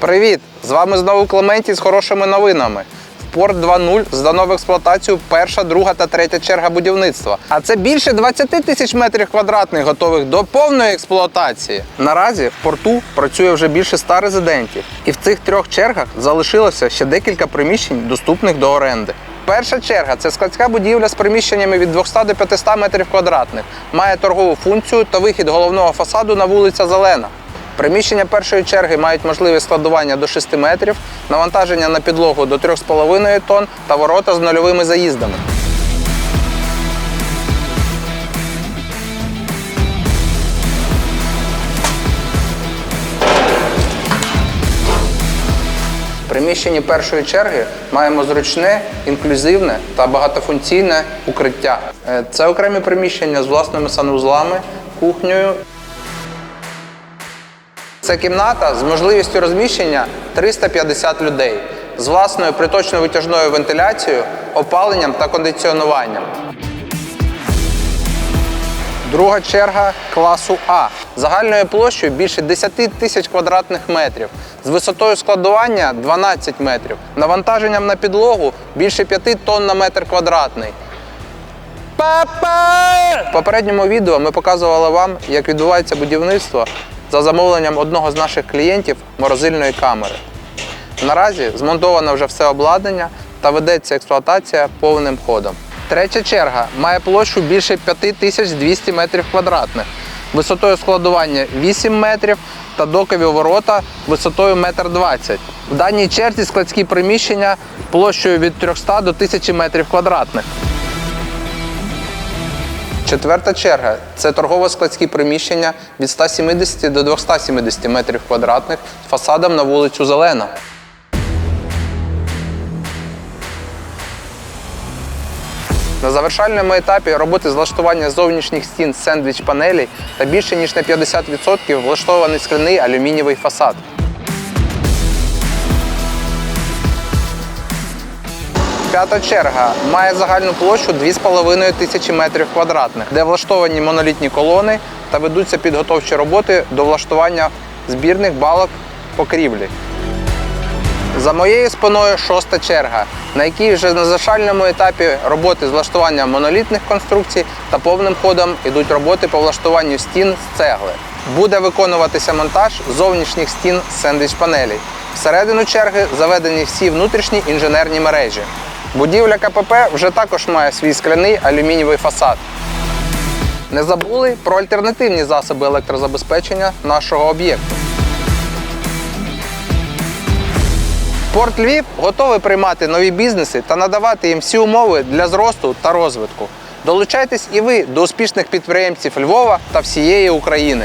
Привіт! З вами знову Клементій з хорошими новинами. В Порт 2.0 здано в експлуатацію перша, друга та третя черга будівництва. А це більше 20 тисяч метрів квадратних, готових до повної експлуатації. Наразі в порту працює вже більше ста резидентів, і в цих трьох чергах залишилося ще декілька приміщень, доступних до оренди. Перша черга це складська будівля з приміщеннями від 200 до 500 метрів квадратних. Має торгову функцію та вихід головного фасаду на вулиця Зелена. Приміщення першої черги мають можливість складування до 6 метрів, навантаження на підлогу до 3,5 тонн та ворота з нульовими заїздами. Приміщенні першої черги маємо зручне, інклюзивне та багатофункційне укриття. Е, Це окремі приміщення з власними санузлами, кухнею це кімната з можливістю розміщення 350 людей з власною приточно-витяжною вентиляцією, опаленням та кондиціонуванням. Друга черга класу А загальною площею більше 10 тисяч квадратних метрів, з висотою складування 12 метрів, навантаженням на підлогу більше 5 тонн на метр квадратний. Папа! В попередньому відео ми показували вам, як відбувається будівництво за замовленням одного з наших клієнтів морозильної камери. Наразі змонтовано вже все обладнання та ведеться експлуатація повним ходом. Третя черга має площу більше 5200 метрів квадратних, висотою складування 8 метрів та докові ворота висотою 1,20 м. В даній черзі складські приміщення площею від 300 до 1000 метрів квадратних. Четверта черга це торгово-складські приміщення від 170 до 270 метрів квадратних з фасадом на вулицю Зелена. На завершальному етапі роботи з влаштування зовнішніх стін сендвіч панелей та більше ніж на 50% влаштований скляний алюмінієвий фасад. П'ята черга має загальну площу 2,5 тисячі метрів квадратних, де влаштовані монолітні колони та ведуться підготовчі роботи до влаштування збірних балок покрівлі. За моєю спиною шоста черга, на якій вже на завершальному етапі роботи з влаштування монолітних конструкцій та повним ходом йдуть роботи по влаштуванню стін з цегли. Буде виконуватися монтаж зовнішніх стін з сендвіч-панелей. Всередину черги заведені всі внутрішні інженерні мережі. Будівля КПП вже також має свій скляний алюмінієвий фасад. Не забули про альтернативні засоби електрозабезпечення нашого об'єкту. Порт Львів готовий приймати нові бізнеси та надавати їм всі умови для зросту та розвитку. Долучайтесь і ви до успішних підприємців Львова та всієї України.